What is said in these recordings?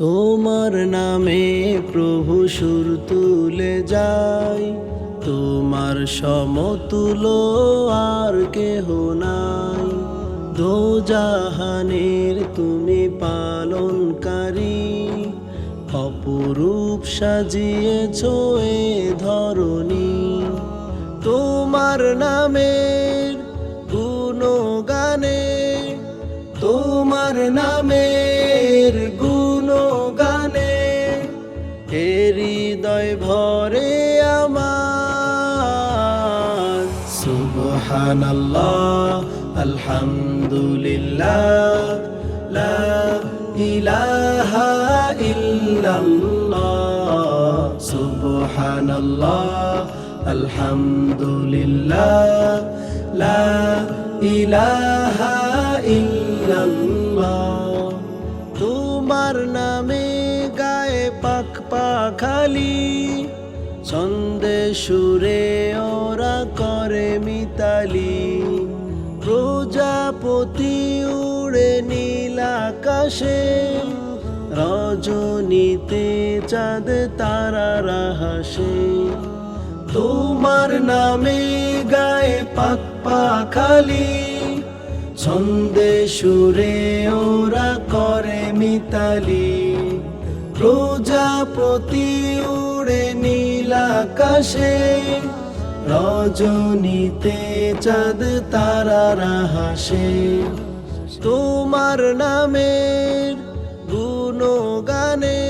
তোমার নামে প্রভু সুর তুলে যায় তোমার সমতুল আর কেহ নাই। দো জাহানের তুমি পালনকারী। অপরূপ সাজিয়েছ এ ধরণী। তোমার নামের গুণগানে, তোমার নামের গুণগানে ভরে আমার। সুবহানাল্লাহ আলহামদুলিল্লাহ লা ইলাহা ইল্লাল্লাহ। সুবহানাল্লাহ আলহামদুলিল্লাহ লা ইলাহা ইল্লাল্লাহ। তোমার নামে পাখালি ছন্দে সুরে ওরা করে মিতালি। প্রজাপতি উড়ে নীল আকাশে। রজনীতে চাঁদ তারা হাসে তোমার নামে গায়ে পাক পাখালি। ছন্দে সুরে ওরা করে মিতালি। প্রজাপতি উড়ে নীল আকাশে, রজনীতে চাঁদ তারা হাসে তোমার নামের গুণগানে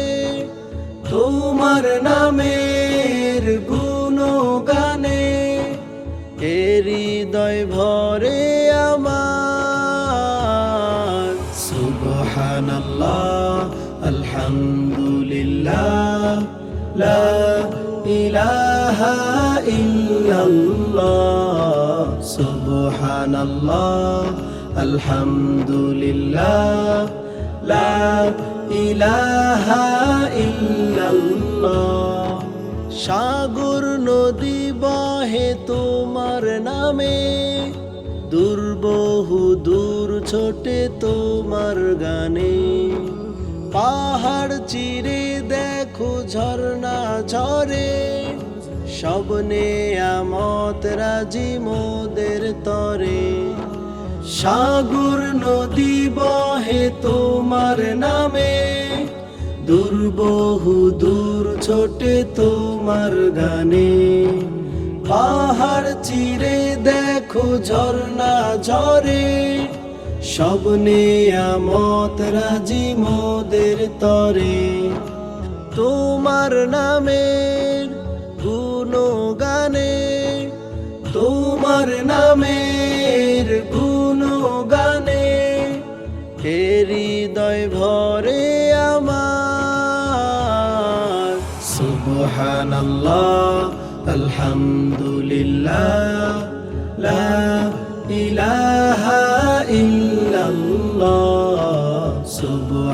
তোমার নামের গুণগানে হৃদয় ভরে আমার। সুবহানাল্লাহ। আলহামদুলিল্লাহ, লা ইলাহা ইল্লাল্লাহ, সুবহানাল্লাহ, আলহামদুলিল্লাহ, লা ইলাহা ইল্লাল্লাহ। সাগর নদী বহে তোমার নামে দুর্বহু দূর ছোটে তোমার গানে। পাহাড় চিরে দেখো ঝর্ণা ঝরে। সবনে আমত রাজি মোদের তরে। সাগর নদী বহে তোমার নামে। দুর্বহু দূর ছোটে তোমার গানে। পাহাড় চিরে দেখো ঝর্ণা ঝরে। সবনে আমত রাজি মোদের তরে। তোমার নামের গুণগানে তোমার নামের গুণগানে হে হৃদয় ভরে আমার। সুবহানাল্লাহ, আলহামদুলিল্লাহ, লা